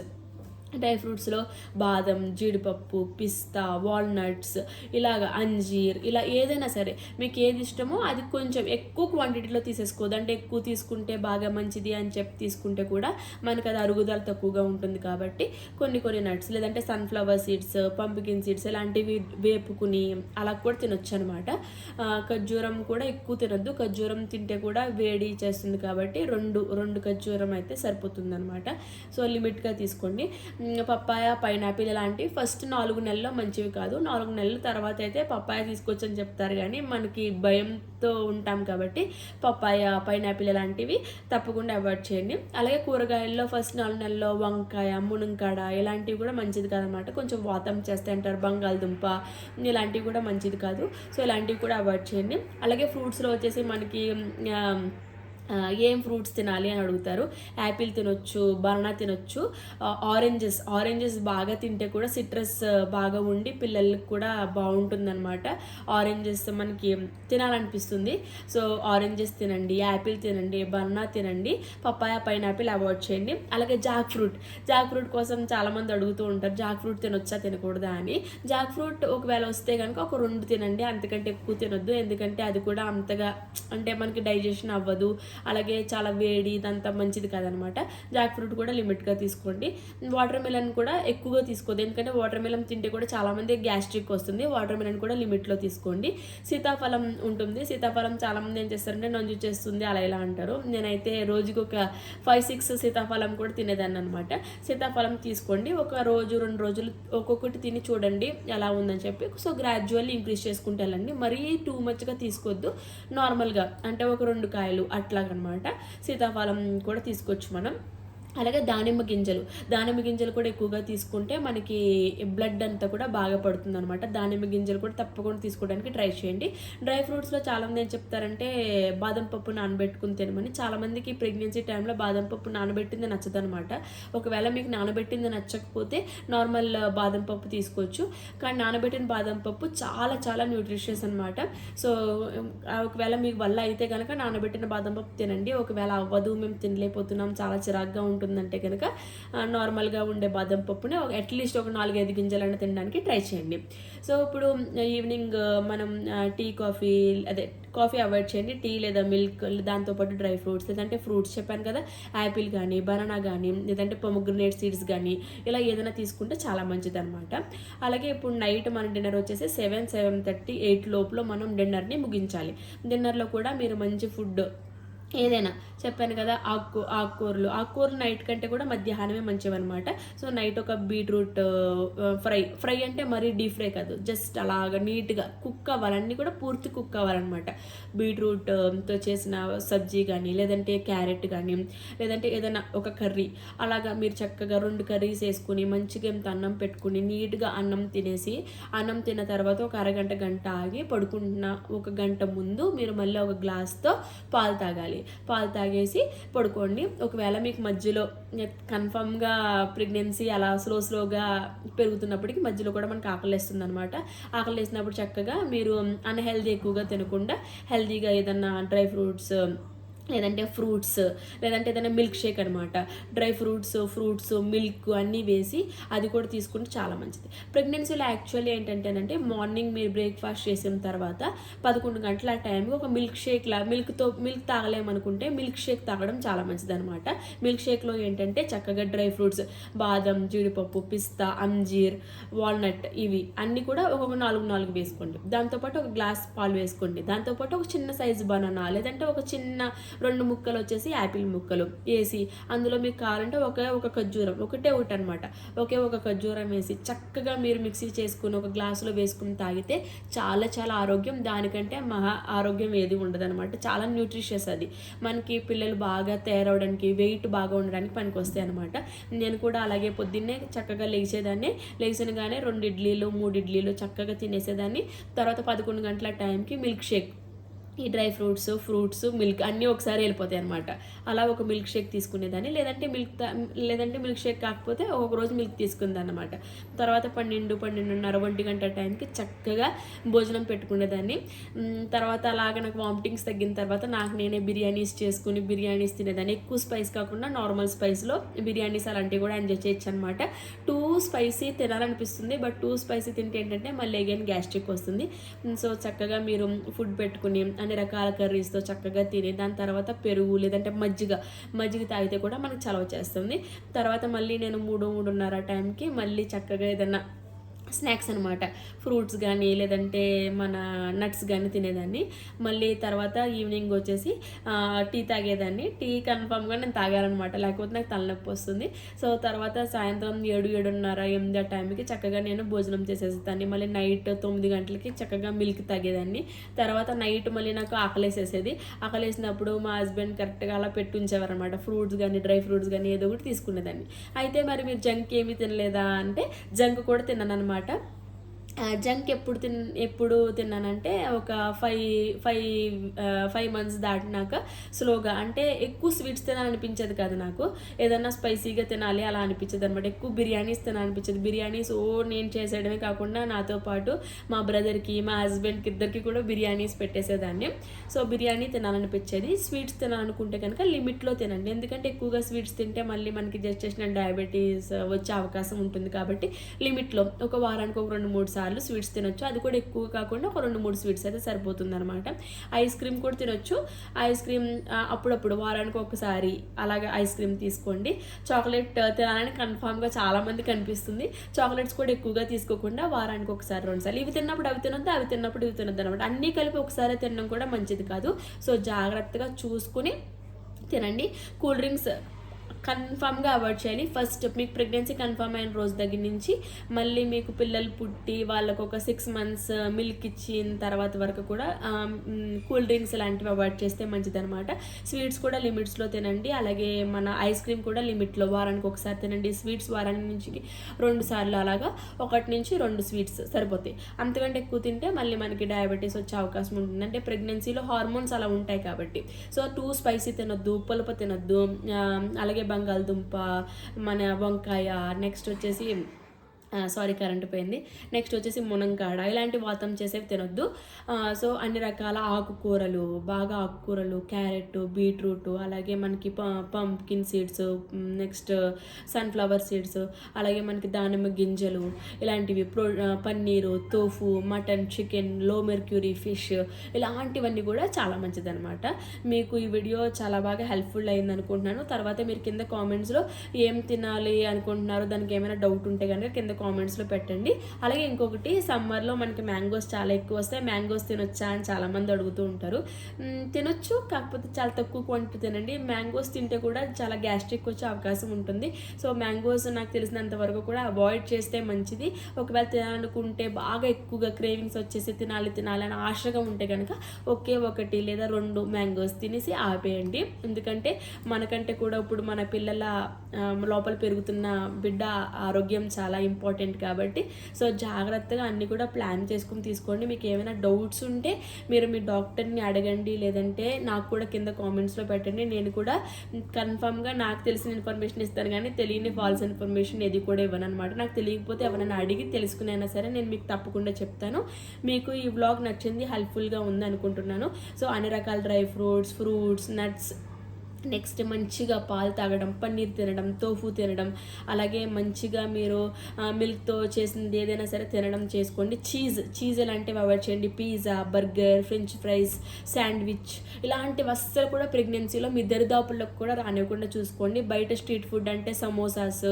డ్రై ఫ్రూట్స్లో బాదం జీడిపప్పు పిస్తా వాల్నట్స్ ఇలాగ అంజీర్ ఇలా ఏదైనా సరే మీకు ఏది ఇష్టమో అది కొంచెం ఎక్కువ క్వాంటిటీలో తీసేసుకోవద్దు. అంటే ఎక్కువ తీసుకుంటే బాగా మంచిది అని చెప్పి తీసుకుంటే కూడా మనకు అది అరుగుదల తక్కువగా ఉంటుంది కాబట్టి కొన్ని కొన్ని నట్స్ లేదంటే సన్ఫ్లవర్ సీడ్స్ పంపికిన్ సీడ్స్ ఇలాంటివి వేపుకుని అలా కూడా తినొచ్చు అనమాట ఖర్జూరం కూడా ఎక్కువ తినొద్దు. ఖర్జూరం తింటే కూడా వేడి చేస్తుంది కాబట్టి రెండు రెండు ఖర్జూరం అయితే సరిపోతుంది అనమాట సో లిమిట్గా తీసుకోండి. పప్పాయ పైనాపిల్ ఇలాంటివి ఫస్ట్ నాలుగు నెలల్లో మంచివి కాదు. నాలుగు నెలల తర్వాత అయితే పప్పాయ తీసుకొచ్చని చెప్తారు కానీ మనకి భయంతో ఉంటాం కాబట్టి పప్పాయ పైనాపిల్ ఇలాంటివి తప్పకుండా అవాయిడ్ చేయండి. అలాగే కూరగాయల్లో ఫస్ట్ నాలుగు నెలల్లో వంకాయ మునంకాడ ఇలాంటివి కూడా మంచిది కాదనమాట కొంచెం వాతం చేస్తే అంటారు బంగాళదుంప ఇలాంటివి కూడా మంచిది కాదు. సో ఇలాంటివి కూడా అవాయిడ్ చేయండి. అలాగే ఫ్రూట్స్లో వచ్చేసి మనకి ఏం ఫ్రూట్స్ తినాలి అని అడుగుతారు. యాపిల్ తినొచ్చు బనానా తినొచ్చు ఆరెంజెస్. ఆరెంజెస్ బాగా తింటే కూడా సిట్రస్ బాగా ఉండి పిల్లలకి కూడా బాగుంటుందన్నమాట. ఆరెంజెస్ మనకి తినాలనిపిస్తుంది. సో ఆరెంజెస్ తినండి యాపిల్ తినండి బనానా తినండి పప్పాయ పైనాపిల్ అవాయిడ్ చేయండి. అలాగే జాక్ ఫ్రూట్. జాక్ ఫ్రూట్ కోసం చాలామంది అడుగుతూ ఉంటారు జాక్ ఫ్రూట్ తినొచ్చా తినకూడదా? అని. జాక్ ఫ్రూట్ ఒకవేళ వస్తే కనుక ఒక రెండు తినండి అంతకంటే ఎక్కువ తినొద్దు. ఎందుకంటే అది కూడా అంతగా అంటే మనకి డైజెషన్ అవ్వదు. అలాగే చాలా వేడి ఇదంతా మంచిది కాదనమాట. జాక్ ఫ్రూట్ కూడా లిమిట్గా తీసుకోండి. వాటర్ మిలన్ కూడా ఎక్కువగా తీసుకోవద్దు. ఎందుకంటే వాటర్ మిలన్ తింటే కూడా చాలామంది గ్యాస్ట్రిక్ వస్తుంది. వాటర్ మిలన్ కూడా లిమిట్లో తీసుకోండి. సీతాఫలం ఉంటుంది. సీతాఫలం చాలామంది ఏం చేస్తారంటే నంజు చేస్తుంది అలా ఇలా అంటారు. నేనైతే రోజుకి ఒక ఫైవ్ సిక్స్ సీతాఫలం కూడా తినేదాన్ని అనమాట. సీతాఫలం తీసుకోండి. ఒక రోజు రెండు రోజులు ఒక్కొక్కటి తిని చూడండి ఎలా ఉందని చెప్పి. సో గ్రాడ్యువల్లీ ఇంక్రీజ్ చేసుకుంటూ వెళ్ళండి మరీ టూ మచ్గా తీసుకోవద్దు. నార్మల్గా అంటే ఒక రెండు కాయలు అట్లా అనమాట సీతాఫలం కూడా తీసుకోవచ్చు మనం. అలాగే దానిమ్మ గింజలు. దానిమ్మ గింజలు కూడా ఎక్కువగా తీసుకుంటే మనకి బ్లడ్ అంతా కూడా బాగా పడుతుంది అనమాట దానిమ్మ గింజలు కూడా తప్పకుండా తీసుకోవడానికి ట్రై చేయండి. డ్రై ఫ్రూట్స్లో చాలామంది ఏం చెప్తారంటే బాదం పప్పు నానబెట్టుకుని తినమని. చాలామందికి ప్రెగ్నెన్సీ టైంలో బాదం పప్పు నానబెట్టింది నచ్చదనమాట ఒకవేళ మీకు నానబెట్టింది నచ్చకపోతే నార్మల్ బాదం పప్పు తీసుకోవచ్చు. కానీ నానబెట్టిన బాదం పప్పు చాలా చాలా న్యూట్రిషియస్ అనమాట సో ఒకవేళ మీకు వల్ల అయితే కనుక నానబెట్టిన బాదం పప్పు తినండి. ఒకవేళ అవ్వదు మేము తినలేకపోతున్నాం చాలా చిరాగ్గా ఉంటుంది ఉంటుందంటే కనుక నార్మల్గా ఉండే బాదం పప్పుని ఒక అట్లీస్ట్ ఒక నాలుగైదు గింజలైనా తినడానికి ట్రై చేయండి. సో ఇప్పుడు ఈవినింగ్ మనం టీ కాఫీ అదే కాఫీ అవాయిడ్ చేయండి. టీ లేదా మిల్క్ దాంతోపాటు డ్రై ఫ్రూట్స్ లేదంటే ఫ్రూట్స్ చెప్పాను కదా యాపిల్ కానీ బనానా కానీ లేదంటే పొమగ్రనేట్ సీడ్స్ కానీ ఇలా ఏదైనా తీసుకుంటే చాలా మంచిది అనమాట అలాగే ఇప్పుడు నైట్ మన డిన్నర్ వచ్చేసి సెవెన్ సెవెన్ థర్టీ ఎయిట్ లోపల మనం డిన్నర్ని ముగించాలి. డిన్నర్లో కూడా మీరు మంచి ఫుడ్ ఏదైనా. చెప్పాను కదా ఆకు ఆకుకూరలు. ఆకుకూరలు నైట్ కంటే కూడా మధ్యాహ్నమే మంచివన్నమాట. సో నైట్ ఒక బీట్రూట్ ఫ్రై. ఫ్రై అంటే మరీ డీప్ ఫ్రై కాదు. జస్ట్ అలాగ నీట్గా కుక్ అవ్వాలన్నీ కూడా పూర్తి కుక్ అవ్వాలన్నమాట. బీట్రూట్తో చేసిన సబ్జీ కానీ లేదంటే క్యారెట్ కానీ లేదంటే ఏదైనా ఒక కర్రీ. అలాగా మీరు చక్కగా రెండు కర్రీస్ వేసుకుని మంచిగా ఎంత అన్నం పెట్టుకుని నీట్గా అన్నం తినేసి అన్నం తిన్న తర్వాత ఒక అరగంట గంట ఆగి పడుకుంటున్న ఒక గంట ముందు మీరు మళ్ళీ ఒక గ్లాస్తో పాలు తాగాలి. పాలు తాగేసి పడుకోండి. ఒకవేళ మీకు మధ్యలో కన్ఫామ్గా ప్రెగ్నెన్సీ అలా స్లో స్లోగా పెరుగుతున్నప్పటికీ మధ్యలో కూడా మనకు ఆకలి వేస్తుంది అనమాట ఆకలి వేసినప్పుడు చక్కగా మీరు అన్హెల్దీ ఎక్కువగా తినకుండా హెల్దీగా ఏదన్నా డ్రై ఫ్రూట్స్ లేదంటే ఫ్రూట్స్ లేదంటే ఏదైనా మిల్క్ షేక్ అనమాట డ్రై ఫ్రూట్స్ ఫ్రూట్స్ మిల్క్ అన్నీ వేసి అది కూడా తీసుకుంటే చాలా మంచిది. ప్రెగ్నెన్సీలో యాక్చువల్లీ ఏంటంటేనంటే మార్నింగ్ మీరు బ్రేక్ఫాస్ట్ చేసిన తర్వాత పదకొండు గంటల టైంకి ఒక మిల్క్ షేక్లా మిల్క్తో మిల్క్ తాగలేమనుకుంటే మిల్క్ షేక్ తాగడం చాలా మంచిది అనమాట మిల్క్ షేక్లో ఏంటంటే చక్కగా డ్రై ఫ్రూట్స్ బాదం జీడిపప్పు పిస్తా అంజీర్ వాల్నట్ ఇవి అన్నీ కూడా ఒక్కొక్క నాలుగు నాలుగు వేసుకోండి. దాంతోపాటు ఒక గ్లాస్ పాలు వేసుకోండి. దాంతోపాటు ఒక చిన్న సైజు బనానా లేదంటే ఒక చిన్న రెండు ముక్కలు వచ్చేసి యాపిల్ ముక్కలు వేసి అందులో మీకు కావాలంటే ఒకే ఒక ఖర్జూరం ఒకటే ఒకటి అనమాట ఒకే ఒక ఖర్జూరం వేసి చక్కగా మీరు మిక్సీ చేసుకుని ఒక గ్లాసులో వేసుకుని తాగితే చాలా చాలా ఆరోగ్యం దానికంటే మహా ఆరోగ్యం ఏది ఉండదనమాట చాలా న్యూట్రిషియస్ అది. మనకి పిల్లలు బాగా తయారవడానికి వెయిట్ బాగా ఉండడానికి పనికి వస్తాయి అనమాట నేను కూడా అలాగే పొద్దున్నే చక్కగా లేచేదాన్ని లేచినగానే రెండు ఇడ్లీలు మూడు ఇడ్లీలు చక్కగా తినేసేదాన్ని. తర్వాత పదకొండు గంటల టైంకి మిల్క్ షేక్. ఈ డ్రై ఫ్రూట్స్ ఫ్రూట్స్ మిల్క్ అన్నీ ఒకసారి వెళ్ళిపోతాయి అనమాట అలా ఒక మిల్క్ షేక్ తీసుకునేదాన్ని. లేదంటే మిల్క్ లేదంటే మిల్క్ షేక్ కాకపోతే ఒక్కొక్క రోజు మిల్క్ తీసుకుందన్నమాట. తర్వాత పన్నెండు పన్నెండున్నర ఒంటి గంట టైంకి చక్కగా భోజనం పెట్టుకునేదాన్ని. తర్వాత అలాగ నాకు వామిటింగ్స్ తగ్గిన తర్వాత నాకు నేనే బిర్యానీస్ చేసుకుని బిర్యానీస్ తినేదాన్ని. ఎక్కువ స్పైస్ కాకుండా నార్మల్ స్పైస్లో బిర్యానీస్ అలాంటివి కూడా ఎంజాయ్ చేయొచ్చు అనమాట టూ స్పైసీ తినాలనిపిస్తుంది బట్ టూ స్పైసీ తింటే ఏంటంటే మళ్ళీ అగైన్ గ్యాస్ట్రిక్ వస్తుంది. సో చక్కగా మీరు ఫుడ్ పెట్టుకుని అన్ని రకాల కర్రీస్తో చక్కగా తిని దాని తర్వాత పెరుగు లేదంటే మజ్జిగ మజ్జిగ తాగితే కూడా మనకు చలవ చేస్తుంది. తర్వాత మళ్ళీ నేను మూడు మూడున్నర టైంకి మళ్ళీ చక్కగా ఏదన్నా స్నాక్స్ అనమాట ఫ్రూట్స్ కానీ లేదంటే మన నట్స్ కానీ తినేదాన్ని. మళ్ళీ తర్వాత ఈవినింగ్ వచ్చేసి టీ తాగేదాన్ని. టీ కన్ఫామ్గా నేను తాగాలన్నమాట. లేకపోతే నాకు తలనొప్పి వస్తుంది. సో తర్వాత సాయంత్రం ఏడు ఏడున్నర ఎనిమిది ఆ టైంకి చక్కగా నేను భోజనం చేసేసేదాన్ని. మళ్ళీ నైట్ తొమ్మిది గంటలకి చక్కగా మిల్క్ తాగేదాన్ని. తర్వాత నైట్ మళ్ళీ నాకు ఆకలేసేసేది. ఆకలేసినప్పుడు మా హస్బెండ్ కరెక్ట్గా అలా పెట్టి ఉంచేవారనమాట ఫ్రూట్స్ కానీ డ్రై ఫ్రూట్స్ కానీ ఏదో ఒకటి తీసుకునేదాన్ని. అయితే మరి మీరు జంక్ ఏమీ తినలేదా అంటే జంక్ కూడా తిన్నాను అనమాట ആയിട്ട് జంక్ ఎప్పుడు తిన్ ఎప్పుడు తిన్నానంటే ఒక ఫైవ్ ఫైవ్ ఫైవ్ మంత్స్ దాటినాక స్లోగా అంటే ఎక్కువ స్వీట్స్ తినాలనిపించేది కాదు నాకు. ఏదన్నా స్పైసీగా తినాలి అలా అనిపించేది అనమాట ఎక్కువ బిర్యానీస్ తినాలనిపించేది. బిర్యానీస్ ఓ నేను చేసేయడమే కాకుండా నాతో పాటు మా బ్రదర్కి మా హస్బెండ్కి ఇద్దరికి కూడా బిర్యానీస్ పెట్టేసేదాన్ని. సో బిర్యానీ తినాలనిపించేది. స్వీట్స్ తినాలనుకుంటే కనుక లిమిట్లో తినండి. ఎందుకంటే ఎక్కువగా స్వీట్స్ తింటే మళ్ళీ మనకి జస్ట్ చేసిన డయాబెటీస్ వచ్చే అవకాశం ఉంటుంది కాబట్టి లిమిట్లో. ఒక వారానికి ఒక రెండు మూడు సార్లు స్వీట్స్ తినొచ్చు. అది కూడా ఎక్కువ కాకుండా ఒక రెండు మూడు స్వీట్స్ అయితే సరిపోతుంది అనమాట ఐస్ క్రీమ్ కూడా తినొచ్చు. ఐస్ క్రీమ్ అప్పుడప్పుడు వారానికి ఒకసారి అలాగే ఐస్ క్రీమ్ తీసుకోండి. చాక్లెట్ తినాలని కన్ఫామ్గా చాలామంది కనిపిస్తుంది చాక్లెట్స్ కూడా ఎక్కువగా తీసుకోకుండా వారానికి ఒకసారి రెండుసార్లు ఇవి తిన్నప్పుడు అవి తినొద్దు అవి తిన్నప్పుడు ఇవి తినొద్దు అనమాట అన్నీ కలిపి ఒకసారి తినడం కూడా మంచిది కాదు. సో జాగ్రత్తగా చూసుకుని తినండి. కూల్ డ్రింక్స్ కన్ఫామ్గా అవాయిడ్ చేయాలి. ఫస్ట్ మీకు ప్రెగ్నెన్సీ కన్ఫామ్ అయిన రోజు దగ్గర నుంచి మళ్ళీ మీకు పిల్లలు పుట్టి వాళ్ళకు ఒక సిక్స్ మంత్స్ మిల్క్ ఇచ్చిన తర్వాత వరకు కూడా um, mm, కూల్ డ్రింక్స్ లాంటివి అవాయిడ్ చేస్తే మంచిదనమాట స్వీట్స్ కూడా లిమిట్స్లో తినండి. అలాగే మన ఐస్ క్రీమ్ కూడా లిమిట్లో వారానికి ఒకసారి తినండి. స్వీట్స్ వారానికి నుంచి రెండు సార్లు అలాగా ఒకటి నుంచి రెండు స్వీట్స్ సరిపోతాయి. అంతకంటే ఎక్కువ తింటే మళ్ళీ మనకి డయాబెటీస్ వచ్చే అవకాశం ఉంటుంది. అంటే ప్రెగ్నెన్సీలో హార్మోన్స్ అలా ఉంటాయి కాబట్టి. సో టూ స్పైసీ తినొద్దు పులుపు తినొద్దు um, అలాగే బంగాళదుంప మన వంకాయ నెక్స్ట్ వచ్చేసి సారీ కరెంట్ పోయింది. నెక్స్ట్ వచ్చేసి మునంకాడ ఇలాంటి వాతం చేసేవి తినొద్దు. సో అన్ని రకాల ఆకుకూరలు బాగా ఆకుకూరలు క్యారెట్ బీట్రూట్ అలాగే మనకి pumpkin seeds next sunflower seeds అలాగే మనకి దానిమ్మ గింజలు ఇలాంటివి ప్రో పన్నీరు తోఫు మటన్ చికెన్లో మెర్క్యూరీ ఫిష్ ఇలాంటివన్నీ కూడా చాలా మంచిదన్నమాట. మీకు ఈ వీడియో చాలా బాగా హెల్ప్ఫుల్ అయింది అనుకుంటున్నాను తర్వాత మీరు కింద కామెంట్స్లో ఏం తినాలి అనుకుంటున్నారు దానికి ఏమైనా డౌట్ ఉంటే కనుక కింద కామెంట్స్లో పెట్టండి. అలాగే ఇంకొకటి సమ్మర్లో మనకి మ్యాంగోస్ చాలా ఎక్కువ వస్తాయి. మ్యాంగోస్ తినొచ్చా అని చాలామంది అడుగుతూ ఉంటారు. తినొచ్చు కాకపోతే చాలా తక్కువ క్వాంటిటీ తినండి. మ్యాంగోస్ తింటే కూడా చాలా గ్యాస్ట్రిక్ వచ్చే అవకాశం ఉంటుంది. సో మ్యాంగోస్ నాకు తెలిసినంత వరకు కూడా అవాయిడ్ చేస్తే మంచిది. ఒకవేళ తినాలనుకుంటే బాగా ఎక్కువగా క్రేవింగ్స్ వచ్చేసి తినాలి తినాలి అని ఆశగా ఉంటే కనుక ఒకే ఒకటి లేదా రెండు మ్యాంగోస్ తినేసి ఆపేయండి. ఎందుకంటే మనకంటే కూడా ఇప్పుడు మన పిల్లల లోపల పెరుగుతున్న బిడ్డ ఆరోగ్యం చాలా ఇంపార్టెంట్ ఇంపార్టెంట్ కాబట్టి సో జాగ్రత్తగా అన్నీ కూడా ప్లాన్ చేసుకుని తీసుకోండి. మీకు ఏమైనా డౌట్స్ ఉంటే మీరు మీ డాక్టర్ని అడగండి లేదంటే నాకు కూడా కింద కామెంట్స్లో పెట్టండి. నేను కూడా కన్ఫామ్గా నాకు తెలిసిన ఇన్ఫర్మేషన్ ఇస్తాను కానీ తెలియని ఫాల్స్ ఇన్ఫర్మేషన్ ఏది కూడా ఇవ్వను అనమాట నాకు తెలియకపోతే ఎవరైనా అడిగి తెలుసుకునైనా సరే నేను మీకు తప్పకుండా చెప్తాను. మీకు ఈ వ్లాగ్ నచ్చింది హెల్ప్ఫుల్గా ఉంది అనుకుంటున్నాను సో అన్ని రకాల dry fruits fruits nuts next మంచిగా పాలు తాగడం పన్నీర్ తినడం తోఫు తినడం అలాగే మంచిగా మీరు మిల్క్తో చేసింది ఏదైనా సరే తినడం చేసుకోండి. చీజ్ చీజ్ ఎలాంటివి అవాయిడ్ చేయండి. Pizza burger french fries sandwich ఇలాంటివి అస్సలు కూడా ప్రెగ్నెన్సీలో మీ దరిదాపులకు కూడా రానివ్వకుండా చూసుకోండి. బయట స్ట్రీట్ ఫుడ్ అంటే సమోసాస్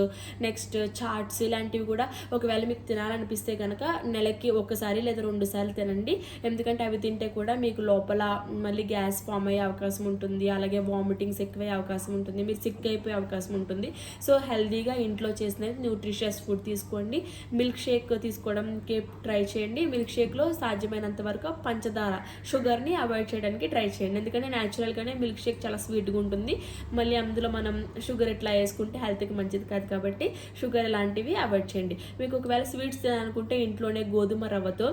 నెక్స్ట్ చాట్స్ ఇలాంటివి కూడా ఒకవేళ మీకు తినాలనిపిస్తే కనుక నెలకి ఒకసారి లేదా రెండు సార్లు తినండి. ఎందుకంటే అవి తింటే కూడా మీకు లోపల మళ్ళీ గ్యాస్ ఫామ్ అయ్యే అవకాశం ఉంటుంది. అలాగే వామిటింగ్స్ ఎక్కువయ్యే అవకాశం ఉంటుంది మీరు సిక్ అయిపోయే అవకాశం ఉంటుంది. సో హెల్దీగా ఇంట్లో చేసిన న్యూట్రిషియస్ ఫుడ్ తీసుకోండి. మిల్క్ షేక్ తీసుకోవడానికి ట్రై చేయండి. మిల్క్ షేక్లో సాధ్యమైనంత వరకు పంచదార షుగర్ని అవాయిడ్ చేయడానికి ట్రై చేయండి. ఎందుకంటే న్యాచురల్గానే మిల్క్ షేక్ చాలా స్వీట్గా ఉంటుంది. మళ్ళీ అందులో మనం షుగర్ ఎట్లా వేసుకుంటే హెల్త్కి మంచిది కాదు కాబట్టి షుగర్ ఇలాంటివి అవాయిడ్ చేయండి. మీకు ఒకవేళ స్వీట్స్ తినాలనుకుంటే ఇంట్లోనే గోధుమ రవ్వతో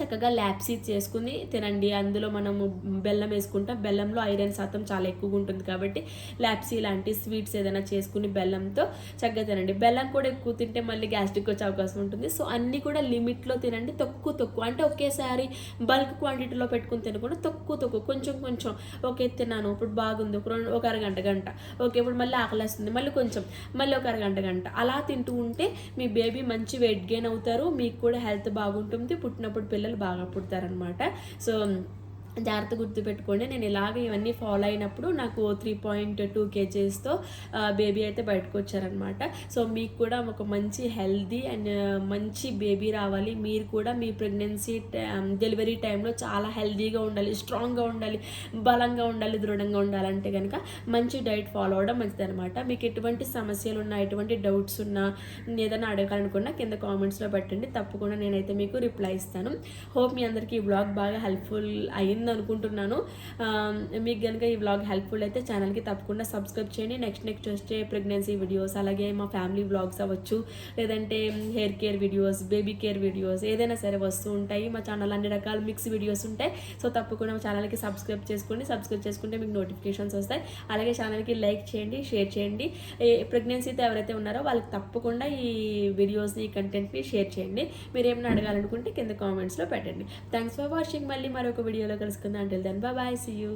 చక్కగా ల్యాప్సీ చేసుకుని తినండి. అందులో మనము బెల్లం వేసుకుంటాం. బెల్లంలో ఐరన్ శాతం చాలా ఎక్కువగా ఉంటుంది కాబట్టి ల్యాప్సీ లాంటి స్వీట్స్ ఏదైనా చేసుకుని బెల్లంతో చక్కగా తినండి. బెల్లం కూడా ఎక్కువ తింటే మళ్ళీ గ్యాస్ట్రిక్ వచ్చే అవకాశం ఉంటుంది. సో అన్నీ కూడా లిమిట్లో తినండి. తక్కువ తక్కువ అంటే ఒకేసారి బల్క్ క్వాంటిటీలో పెట్టుకుని తినకుండా తక్కువ తక్కువ కొంచెం కొంచెం ఓకే తిన్నాను ఇప్పుడు బాగుంది ఒక రెండు ఒక అరగంట గంట. ఓకే ఇప్పుడు మళ్ళీ ఆకలేస్తుంది మళ్ళీ కొంచెం మళ్ళీ ఒక అరగంట గంట. అలా తింటూ ఉంటే మీ బేబీ మంచి వెయిట్ గెయిన్ అవుతారు. మీకు కూడా హెల్త్ బాగుంటుంది. పుట్టినప్పుడు పిల్లలు బాగా పుడతారనమాట సో జాగ్రత్త గుర్తుపెట్టుకోండి. నేను ఇలాగ ఇవన్నీ ఫాలో అయినప్పుడు నాకు త్రీ పాయింట్ టూ కేజీస్తో బేబీ అయితే బయటకు వచ్చారనమాట సో మీకు కూడా ఒక మంచి హెల్దీ అండ్ మంచి బేబీ రావాలి. మీరు కూడా మీ ప్రెగ్నెన్సీ డెలివరీ టైంలో చాలా హెల్దీగా ఉండాలి స్ట్రాంగ్గా ఉండాలి బలంగా ఉండాలి దృఢంగా ఉండాలంటే కనుక మంచి డైట్ ఫాలో అవడం మంచిది అనమాట మీకు ఎటువంటి సమస్యలు ఉన్నా ఎటువంటి డౌట్స్ ఉన్నా ఏదైనా అడగాలనుకున్నా కింద కామెంట్స్లో పెట్టండి. తప్పకుండా నేనైతే మీకు రిప్లై ఇస్తాను. హోప్ మీ అందరికీ ఈ బ్లాగ్ బాగా హెల్ప్ఫుల్ అయింది అనుకుంటున్నాను మీకు కనుక ఈ బ్లాగ్ హెల్ప్ఫుల్ అయితే ఛానల్కి తప్పకుండా సబ్స్క్రైబ్ చేయండి. నెక్స్ట్ నెక్స్ట్ వచ్చే ప్రెగ్నెన్సీ వీడియోస్ అలాగే మా ఫ్యామిలీ బ్లాగ్స్ అవ్వచ్చు. లేదంటే hair care videos baby care videos ఏదైనా సరే వస్తూ ఉంటాయి. మా ఛానల్ అన్ని రకాల మిక్స్ వీడియోస్ ఉంటాయి. సో తప్పకుండా మా ఛానల్కి సబ్స్క్రైబ్ చేసుకోండి. సబ్స్క్రైబ్ చేసుకుంటే మీకు నోటిఫికేషన్స్ వస్తాయి. అలాగే ఛానల్కి లైక్ చేయండి షేర్ చేయండి. ప్రెగ్నెన్సీతో ఎవరైతే ఉన్నారో వాళ్ళకి తప్పకుండా ఈ వీడియోస్ని ఈ కంటెంట్ని షేర్ చేయండి. మీరు ఏమైనా అడగాలనుకుంటే కింద కామెంట్స్లో పెట్టండి. థ్యాంక్స్ ఫర్ వాచింగ్ మళ్ళీ మరొక వీడియోలో కలుసుకుందాం అంటే దెన్ బాయ్ సీ యూ